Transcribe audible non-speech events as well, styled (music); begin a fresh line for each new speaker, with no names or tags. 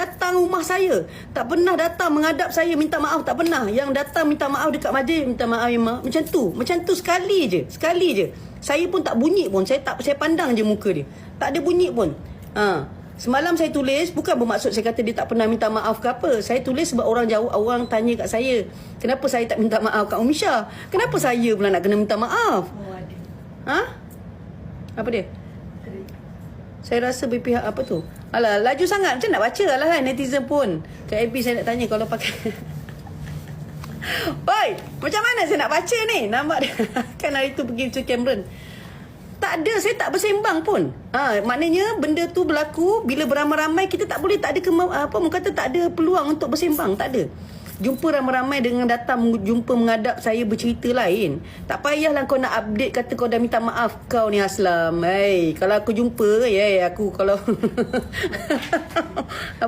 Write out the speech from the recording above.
datang rumah saya. Tak pernah datang menghadap saya minta maaf. Tak pernah. Yang datang minta maaf dekat majlis. Minta maaf memang. Macam tu. Macam tu sekali je. Sekali je. Saya pun tak bunyi pun. Saya tak saya pandang je muka dia. Tak ada bunyi pun. Ha. Semalam saya tulis. Bukan bermaksud saya kata dia tak pernah minta maaf ke apa. Saya tulis sebab orang jauh. Orang tanya kat saya. Kenapa saya tak minta maaf kat Umisha? Kenapa saya pula nak kena minta maaf?
Oh, ada.
Ha? Apa dia? Saya rasa berpihak apa tu? Alah, laju sangat. Macam nak baca lah kan netizen pun. Kak Abby saya nak tanya kalau pakai... (laughs) Oi, macam mana saya nak baca ni? Nampak dia. (laughs) kan hari tu pergi to Cameron. Tak ada, saya tak bersembang pun. Ha, maknanya benda tu berlaku bila beramai-ramai kita tak boleh, tak ada kema, apa, kata tak ada peluang untuk bersembang. Tak ada. Jumpa ramai-ramai dengan datang jumpa menghadap saya bercerita lain. Tak payahlah kau nak update kata kau dah minta maaf kau ni Aslam. Hey, kalau aku jumpa, yeah, aku kalau (laughs)